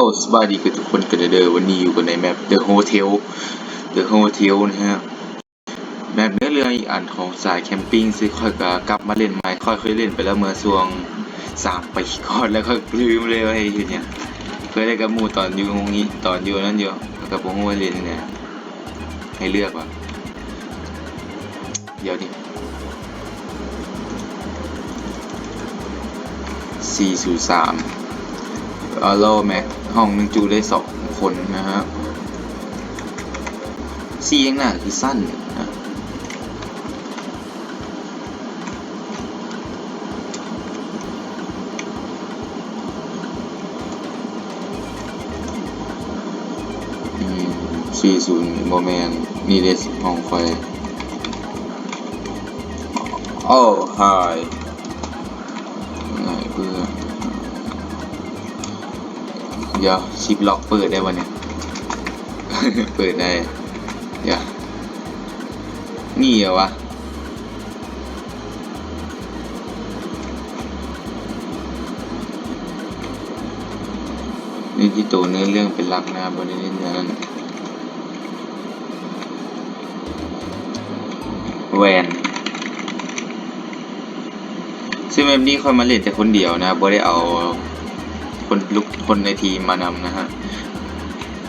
โอ้สบายดีกับทุกคนกันเด้อวันนี้อยู่กันในแมป The Hotel The Hotel นะฮะแมปเนื้อเรืออีกอันของสายแคมปิ้งซึ่งค่อยกกลับมาเล่นใหม่ค่อยเคยเล่นไปแล้วเมื่อช่วงสามปีก่อนแล้วก็ลืมเลยว่าไอ้เนี่ยเคยได้กับมูตอนอยู่ตรงนี้ตอนอยู่นั่นอยู่แล้วก็ผมว่าเล่นเนี่ยให้เลือกว่าเดี๋ยวนี้403 อารอแม็กห้องนึงจูได้สองคนนะฮะซีเอ็งหน้าที่สั้นนะสี่ศูนย์โมแมนนีเดสห้องไฟโอ้ไฮ เดี๋ยวชิปล็อกเปิดได้วะเนี่ย เปิดได้ เดี๋ยว นี่เหรอวะ นี่ที่ตัวเนื้อเรื่องเป็นหลักนะบนนี้นั้นแวนซึ่งแบบนี้คอยมาเล่นแต่คนเดียวนะบ่ได้เอา คนลุกคนในทีมมานำนะฮะ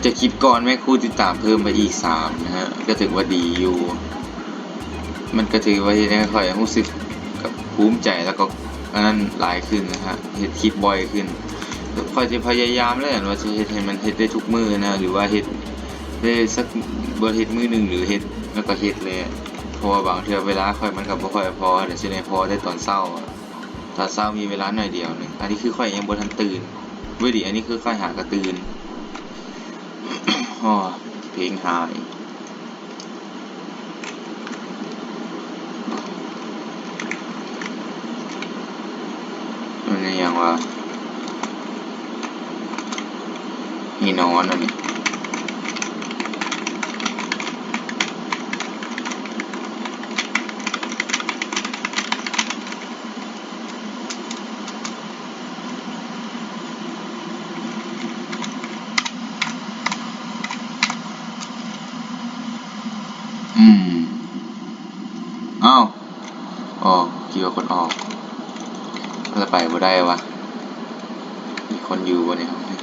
จะคลิปก่อนแม่ครู่ติดตามเพิ่มไปอีกสามนะฮะ ก็ถือว่าดีอยู่ มันก็ถือว่าเฮ็ดให้ค่อยรู้สึกกับภูมิใจแล้วก็อันนั้นหลายขึ้นนะฮะเฮ็ดคลิปบ่อยขึ้นค่อยจะพยายามแล้วกันว่าจะเฮ็ดให้มันเฮ็ดได้ทุกมือนะหรือว่าเฮ็ดได้สักบ่เฮ็ดมือหนึ่งหรือเฮ็ดแล้วก็เฮ็ดเลยเพราะว่าบางเทื่อเวลาค่อยมันก็บ่ค่อยพอเดี๋ยวสิได้พอได้ตอนเช้าตอนเช้ามีเวลาหน่อยเดียวหนึงอันนี้คือค่อยยังบ่ทันตื่น เว้ยดิอันนี้คือค่ายหากระตือนอ๋อเพลงหายมันยังว่ามีนอนอันนี้อืมอ้าวอ๋อคิดว่าคนออกจะ ไปบ่ได้วะ มีคนอยู่บนในห้องนี้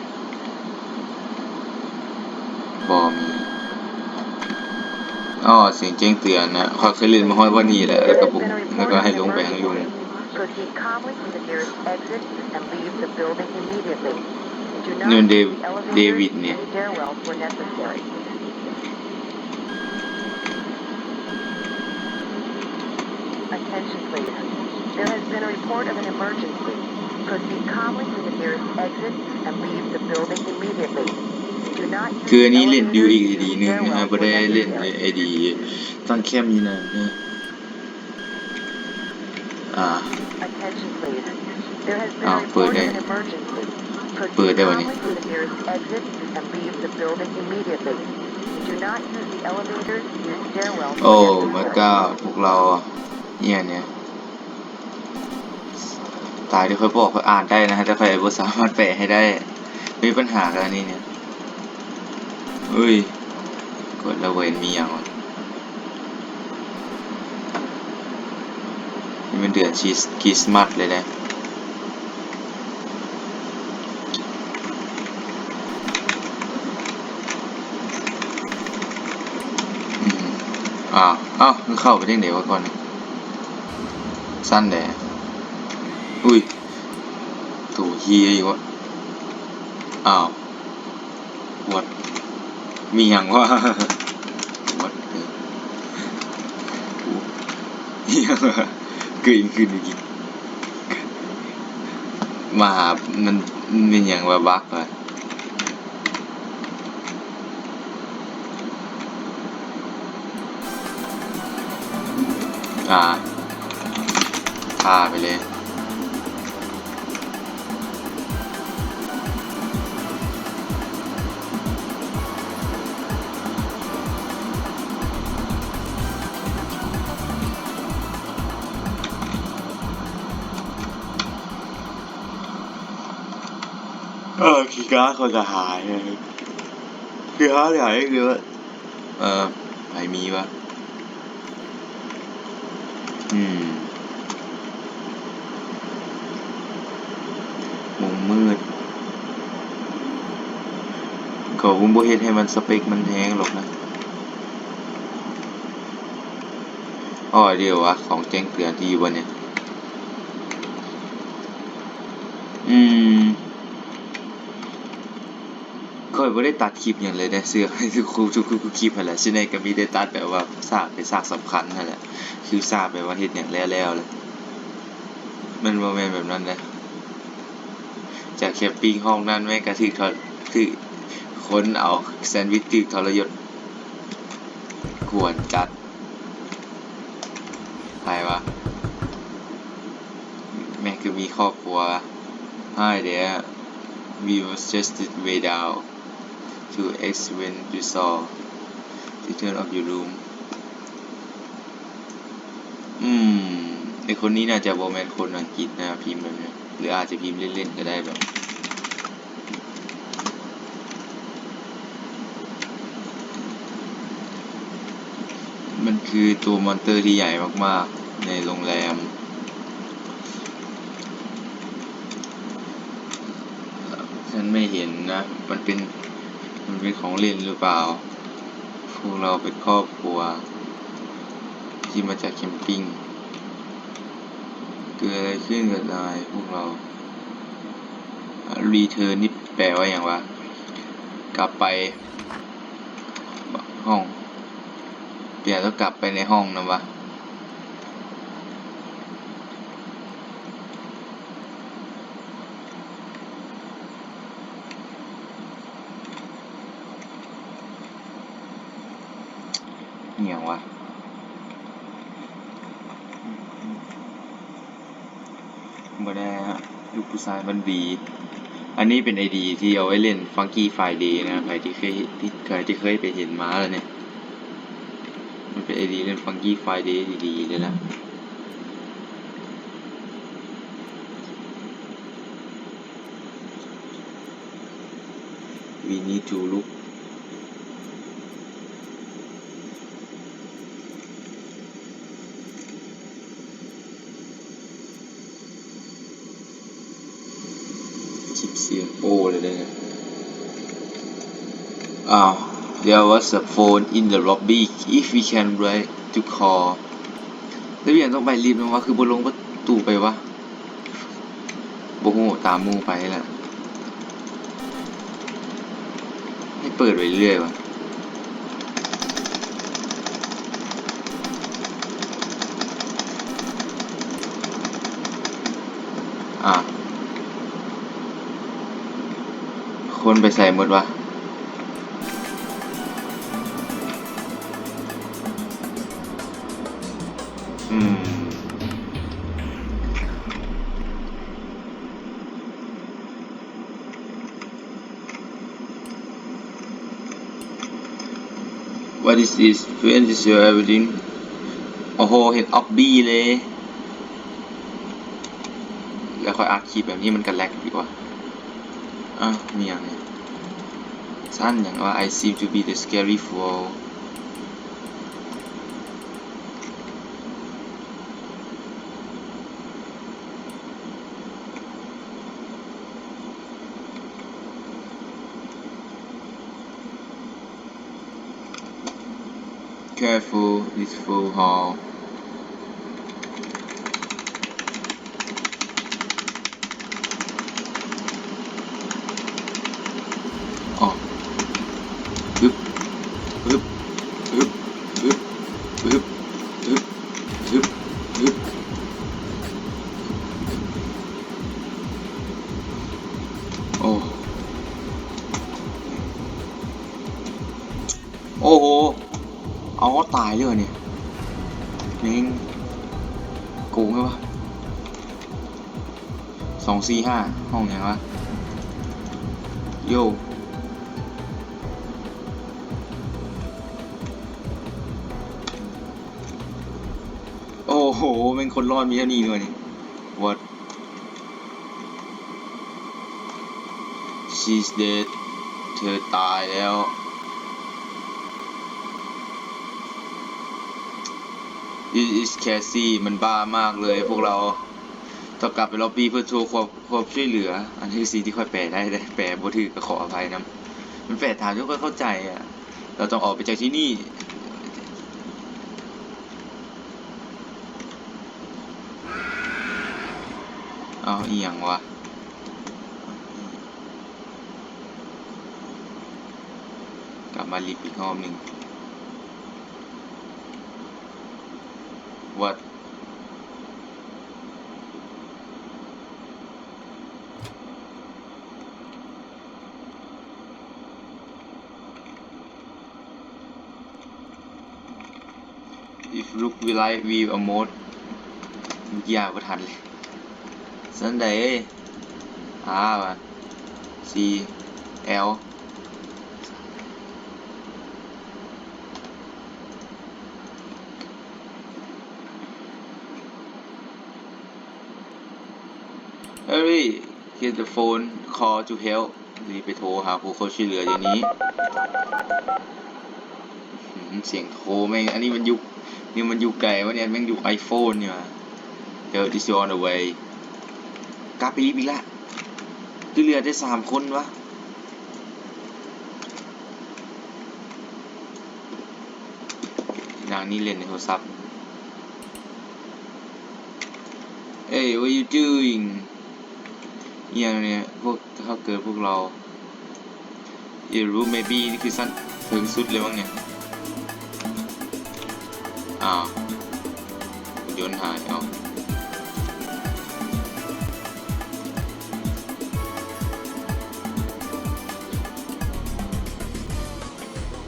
บอมีอ๋อเสียงแจ้งเตือนนะเขาเคยเล่นมาห้อยว่านี่แหละแล้วก็บุกแล้วก็ให้ลงไปข้างลุง Proceed calmly to the nearest exit and leave the building immediately. Do not นู่นเด use ว the elevators เดวิดเนี่ย and stairwells where necessary. Attention please. There has been a report of an emergency. คืออันนี้เล่นดิอีกดีหนึ่งนะครับไม่ได้เล่นไอดีตั้งแคมนี้นะนะอ่าอ้าวเปิดได้เปิดได้วันนี้ โอ้มาเก้าพวกเราเนี่ยเนี่ย ตายที่ค่อยบอกเขาอ่านได้นะฮะแต่ใครบ่สามารถแปลให้ได้มีปัญหากันอันนี้เนี่ยเฮ้ยกดระเวนมีอย่างนี่เป็นเดือนชีสคริสต์มาสเลยนะอืมอ้าวอ้าวมันเข้าไปได้ไหนวะก่อนสั้นแดด อุ้ยถูเฮียอีกวะอ้าววัดมีอย่างวะวัดเออเฮียเกิดขึ้นอกี้มาหามันมันเป็นอย่างว่าบักอะอ่าพาไปเลย ออคีย์การ์ดคนจะหายคีย์การ์ดหายคือว่าเออใครมีวะอืมมุมมืดก็วุ้มบ่เฮ็ดให้มันสเปคมันแห้งหรอกนะอ๋อเดี๋ยววะของแจ้งเตือนที่อยู่บนเนี่ยอืม ค่อยบ่ได้ตัดคลิปอย่างเลยนะเสื้อให้ทุกครูทุกครูคลิปนั่นแหละชิในก็มีได้ตัดแบบว่าสากเป็นสากสำคัญนั่นแหละคือสากแบบว่าเฮ็ดอย่างแล้วแล้วเลยมันบ่แม่นแบบนั้นนะจากแคมปิ้งห้องนั้นแม่งก็ถึกทอถึกคนเอาแซนด์วิชถึกทรยศควรจัดใครวะแม่งคือมีครอบครัว Hi there. We was just way down to X when you saw the turn of your room. อืมไอคนนี้น่าจะบแมนคนอังกฤษนะพิมพ์แบบนี้หรืออาจจะพิมพ์เล่นๆก็ได้แบบมันคือตัวมอนเตอร์ที่ใหญ่มากๆ ในโรงแรม ฉันไม่เห็นนะ มันเป็น มันเป็นของเล่นหรือเปล่า พวกเราเป็นครอบครัว ที่มาจากแคมปิ้ง เกิดอะไรขึ้นกับนายพวกเรา รีเทิร์นนี่แปลว่าอย่างวะ กลับไป ห้อง เปลี่ยนต้องกลับไปในห้องนะวะ เหี่ยววะบ่ได้ลูกผู้ชายมันดีอันนี้เป็นไอดีที่เอาไว้เล่น Funky Friday นะ ใครที่เคยที่ใครที่เคยไปเห็นมาแล้วเนี่ย มันเป็นไอดีเล่น Funky Friday ดีๆเลยนะ We need to look คลิป เสียงโป้เลยนะอ้าว there was a phone in the lobby if we can write to call แล้วเวียนต้องไปรีบนะวะคือบนลงประตูไปวะโบโหตามมูไปแหละให้เปิดไปเรื่อยวะอะ คนไปใส่หมดวะอืม What is this? When is your everything? โอ้โห เห็นออบบี้เลย แล้วค่อยอัดคลิปแบบนี้มันกันแลกดีกว่าอะมีอย่างนี้ Sun and ah, I seem to be the scary fool. Careful, this fool hall. โอ้โห เอาตายเลยเหรอเนี่ยเน่งโกงไหมวะสองสี่ห้าห้องไหนวะ โยโอ้โห เป็นคนรอดมีเท่านี้เลยนี่ what she's dead เธอตายแล้ว This is Cassie มันบ้ามากเลย พวกเราต้องกลับไปล็อบบี้เพื่อโชว์ความความช่วยเหลือ อันนี้คือสิ่งที่ค่อยแปลได้แต่แปลบ่ถือก็ขออภัยนะมันแปลถามทุกคนเข้าใจอะ เราต้องออกไปจากที่นี่เอาอีหยังวะกลับมาลิฟต์อีกรอบหนึ่ง What if look we like we a mode ยากประทันเลย Sunday อ่าวะ C L เฮ้ย get the phone call to help รีบไปโทรหาผู้เขาช่วยเหลืออย่างนี้ เสียงโทรแม่ง อันนี้มันยุคนี่มันยุคไก่วะเนี่ยแม่งยุคไอโฟนเนี่ยเดี๋ยว this on the way กลับไปรีบอีกละคือเหลือได้สามคนวะนางนี่เล่นในโทรศัพท์ Hey what you doing อย่างเนี่ยพวกถ้าเกิดพวกเราอย่ารู้ maybe นี่คือสั้นถึงสุดเลยมั้งเนี่ย อ้าวโยนหายเอา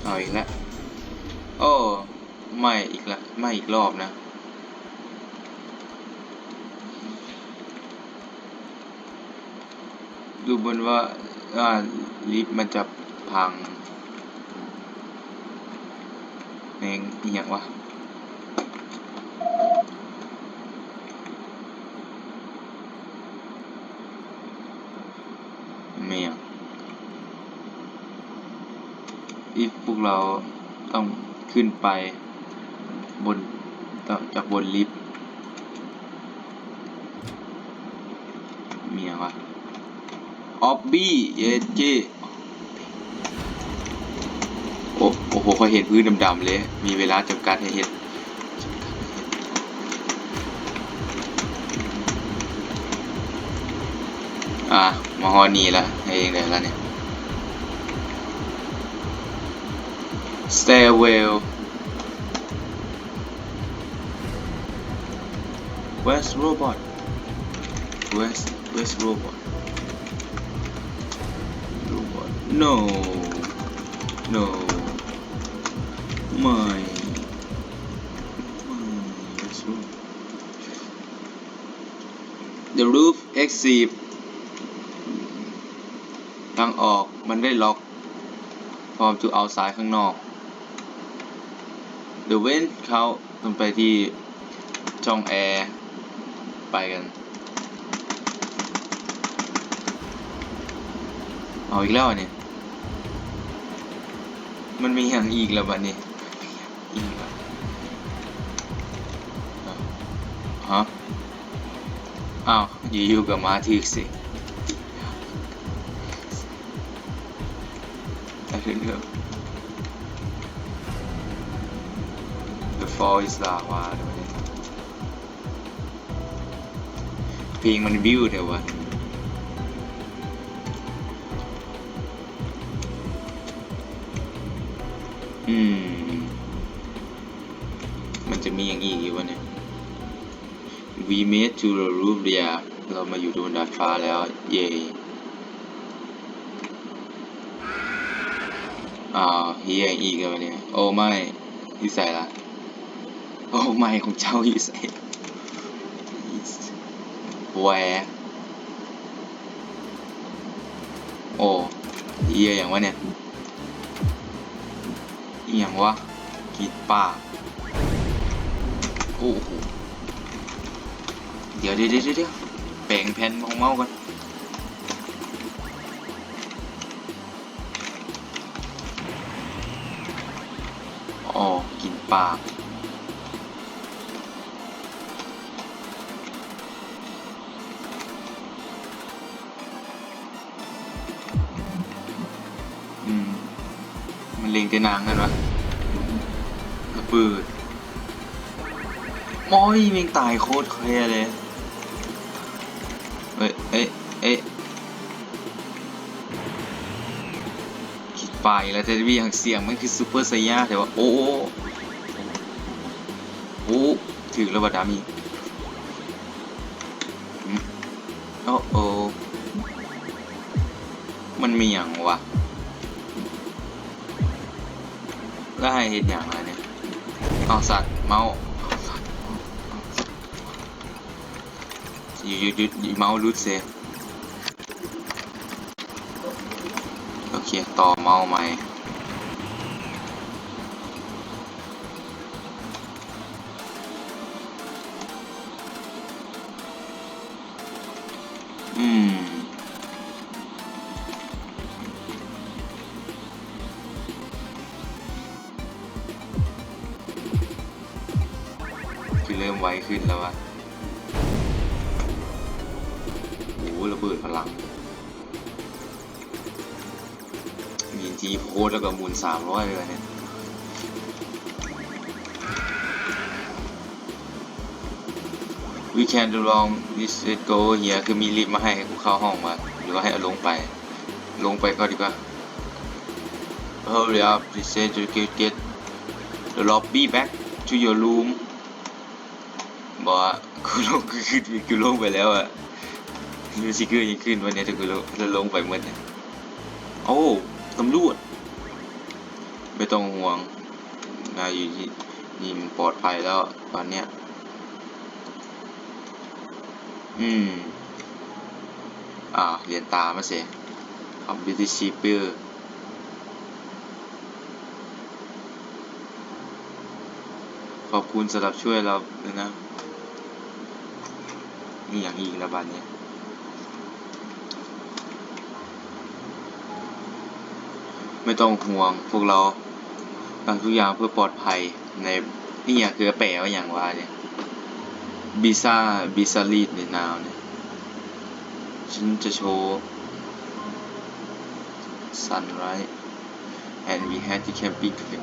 เอาอีกแล้วโอ้ ไม่อีกละ ไม่อีกรอบนะ ดูเหมือนว่าลิฟต์มันจะพังแมงอหย่างวะเมียงอีฟพวกเราต้องขึ้นไปบนจากบนลิฟต์เมียงวะ อบบี้เยเจโอ้โอ้โหพอเห็นพื้นดำๆเลย มีเวลาจำกัดให้เห็นอะมาฮอนีละเองเลยละเนี่ย stairwell where's robot where's where's robot no no ไม่ไม่ the roof exit ทางออกมันได้ล็อกพร้อมจะเอาซ้ายข้างนอก The vent เขาต้องไปที่ช่องแอร์ไปกัน เอาอีกแล้วเนี่ย มันมีอย่างอีกแล้วบัดนี้อีกแล้วฮะอ้าวอยู่ๆกับมาถึกสิไอ้เรื่อง The Fall is Lava เพลงมันวิวเดี๋ยววะ อืม มันจะมีอย่างอีกอยู่วะเนี่ย We made to the roof เดียเรามาอยู่บนดาดฟ้าแล้ว เย่อ่าวเฮียอีกแล้วเนี่ย โอ้ไม่ที่ใส่ละ โอ้ไม่ของเจ้าอยู่ใส่แหวโอ้เฮียอย่างวะเนี่ย เอียงวะกีดปากโอ้โหเดี๋ยวเดี๋ยวเดี๋ยวแบ่งแผ่นของเมากันอ๋อกินปา งแต่นางกันวะระเบิดมอยแม่งตายโคตรเคลียเลย เอ้ยเอ้ยเอ้ยคิดไปแล้วแต่วีอย่างเสียงมันคือซูเปอร์ไซย่าแต่ว่าโอ้โอ้โอ้ถึงแล้วบัดดามีโอ้โอ้มันมีอย่างวะ แล้วให้เห็นอย่างไรเนี่ยเอาสัตว์เมาส์เอาสัตว์อยู่อยู่อยู่อยู่เมาส์รูดเซฟโอเค ต่อเมาส์ใหม่ ริ่มไวขึ้นแล้ววะโอ้ระเบิดพลัง มีทีโพสแล้วก็มูลสามร้อยเลยเนี่ย We can do long this let go here คือมีลิฟต์มาให้กูเข้าห้องมาหรือว่าให้อาลงไป ลงไปก็ดีกว่า Hurry up please say to get get the lobby back to your room บอกว่ากูลงกูขึ้นกูลงไปแล้วอะมิวสิกเกอร์ยังขึ้นวันนี้ถ้ากูลงถ้าลงไปเมื่อเนี่ยโอ้ตำรวจไม่ต้องห่วงนายอยู่ที่นี่มันปลอดภัยแล้วตอนเนี้ยอืม อ่าเรียนตามาเสียคอมพิวเตอร์ชีเปอร์ขอบคุณสำหรับช่วยเราด้วยนะ มีอย่างอีกแล้วบัดเนี้ยไม่ต้องห่วงพวกเราทำทุกอย่างเพื่อปลอดภัยในนี่อย่างคือแปลว่าอย่างว่าเนี่ยบิซ่าบิซารีดในนาวเนี่ยฉันจะโชว์ sunrise and we had the camping trip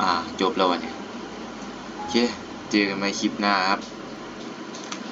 อ่า จบแล้ววันนี้โอเค เจอกันใหม่คลิปหน้าครับ